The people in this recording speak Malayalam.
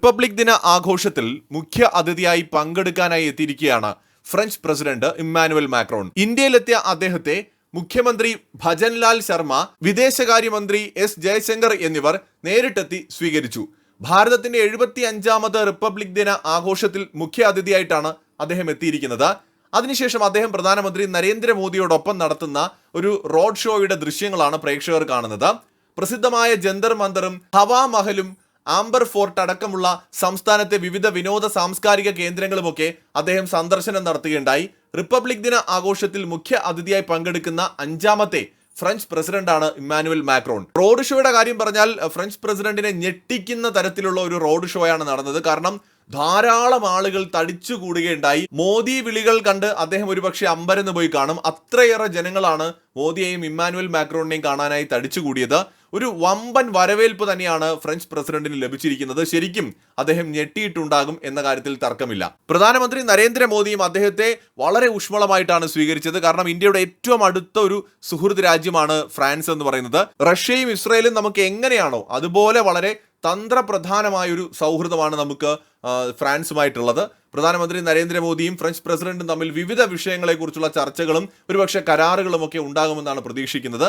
റിപ്പബ്ലിക് ദിന ആഘോഷത്തിൽ മുഖ്യ അതിഥിയായി പങ്കെടുക്കാനായി എത്തിയിരിക്കുകയാണ് ഫ്രഞ്ച് പ്രസിഡന്റ് ഇമ്മാനുവൽ മാക്രോൺ. ഇന്ത്യയിലെത്തിയ അദ്ദേഹത്തെ മുഖ്യമന്ത്രി ഭജൻലാൽ ശർമ്മ വിദേശകാര്യമന്ത്രി എസ് ജയശങ്കർ എന്നിവർ നേരിട്ടെത്തി സ്വീകരിച്ചു. ഭാരതത്തിന്റെ എഴുപത്തി അഞ്ചാമത് റിപ്പബ്ലിക് ദിന ആഘോഷത്തിൽ മുഖ്യ അതിഥിയായിട്ടാണ് അദ്ദേഹം എത്തിയിരിക്കുന്നത്. അതിനുശേഷം അദ്ദേഹം പ്രധാനമന്ത്രി നരേന്ദ്രമോദിയോടൊപ്പം നടത്തുന്ന ഒരു റോഡ് ഷോയുടെ ദൃശ്യങ്ങളാണ് പ്രേക്ഷകർ കാണുന്നത്. പ്രസിദ്ധമായ ജന്തർ മന്ദറും ഹവാ മഹലും ആംബർ ഫോർട്ട് അടക്കമുള്ള സംസ്ഥാനത്തെ വിവിധ വിനോദ സാംസ്കാരിക കേന്ദ്രങ്ങളുമൊക്കെ അദ്ദേഹം സന്ദർശനം നടത്തുകയുണ്ടായി. റിപ്പബ്ലിക് ദിന ആഘോഷത്തിൽ മുഖ്യ അതിഥിയായി പങ്കെടുക്കുന്ന അഞ്ചാമത്തെ ഫ്രഞ്ച് പ്രസിഡന്റാണ് ഇമ്മാനുവൽ മാക്രോൺ. റോഡ് ഷോയുടെ കാര്യം പറഞ്ഞാൽ ഫ്രഞ്ച് പ്രസിഡന്റിനെ ഞെട്ടിക്കുന്ന തരത്തിലുള്ള ഒരു റോഡ് ഷോയാണ് നടന്നത്. കാരണം ധാരാളം ആളുകൾ തടിച്ചുകൂടുകയുണ്ടായി. മോദി വിളികൾ കണ്ട് അദ്ദേഹം ഒരുപക്ഷെ അമ്പരന്ന് പോയി കാണും. അത്രയേറെ ജനങ്ങളാണ് മോദിയെയും ഇമ്മാനുവൽ മാക്രോണിനെയും കാണാനായി തടിച്ചുകൂടിയത്. ഒരു വമ്പൻ വരവേൽപ്പ് തന്നെയാണ് ഫ്രഞ്ച് പ്രസിഡന്റിന് ലഭിച്ചിരിക്കുന്നത്. ശരിക്കും അദ്ദേഹം ഞെട്ടിയിട്ടുണ്ടാകും എന്ന കാര്യത്തിൽ തർക്കമില്ല. പ്രധാനമന്ത്രി നരേന്ദ്രമോദിയും അദ്ദേഹത്തെ വളരെ ഊഷ്മളമായിട്ടാണ് സ്വീകരിച്ചത്. കാരണം ഇന്ത്യയുടെ ഏറ്റവും അടുത്ത ഒരു സുഹൃത്ത് രാജ്യമാണ് ഫ്രാൻസ് എന്ന് പറയുന്നത്. റഷ്യയും ഇസ്രയേലും നമുക്ക് എങ്ങനെയാണോ അതുപോലെ വളരെ തന്ത്രപ്രധാനമായ ഒരു സൗഹൃദമാണ് നമുക്ക് ഫ്രാൻസുമായിട്ടുള്ളത്. പ്രധാനമന്ത്രി നരേന്ദ്രമോദിയും ഫ്രഞ്ച് പ്രസിഡന്റും തമ്മിൽ വിവിധ വിഷയങ്ങളെക്കുറിച്ചുള്ള ചർച്ചകളും ഒരുപക്ഷെ കരാറുകളും ഒക്കെ ഉണ്ടാകുമെന്നാണ് പ്രതീക്ഷിക്കുന്നത്.